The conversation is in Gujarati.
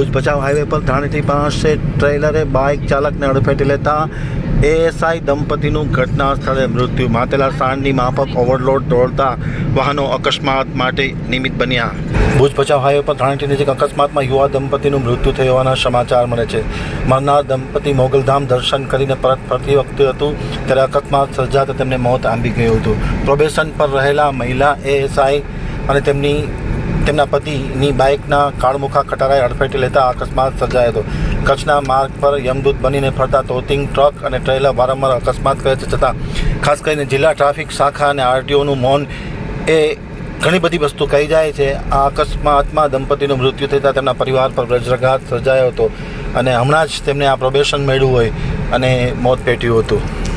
ભુજ ભચાઉ હાઈવે પર ધાણીથી પાસે ટ્રેલરે બાઇક ચાલકને અડફેટે લેતા એએસઆઈ દંપતીનું ઘટના સ્થળે મૃત્યુ. માતેલા સાંડની માફક ઓવરલોડ દોડતા વાહનો અકસ્માત માટે નિમિત્ત બન્યા. ભુજ ભચાઉ હાઈવે પર ધાણીથી નજીક અકસ્માતમાં યુવા દંપતીનું મૃત્યુ થયું હોવાના સમાચાર મળે છે. મરનાર દંપતી મોગલધામ દર્શન કરીને પરત ફરતી વખતે હતું, ત્યારે અકસ્માત સર્જાતા તેમને મોત આંબી ગયું હતું. પ્રોબેશન પર રહેલા મહિલા એએસઆઈ અને તેમની તેમના પતિની બાઇકના કાળમુખા ખટારાએ અડફેટે લેતા અકસ્માત સર્જાયો હતો. કચ્છના માર્ગ પર યમદૂત બનીને ફરતા તોતિંગ ટ્રક અને ટ્રેલર વારંવાર અકસ્માત કરે છે છતાં ખાસ કરીને જિલ્લા ટ્રાફિક શાખા અને આરટીઓનું મૌન એ ઘણી બધી વસ્તુ કહી જાય છે. આ અકસ્માતમાં દંપતીનું મૃત્યુ થતાં તેમના પરિવાર પર વજ્રઘાત સર્જાયો હતો અને હમણાં જ તેમને આ પ્રોબેશન મળ્યું હોય અને મોત પેટ્યું હતું.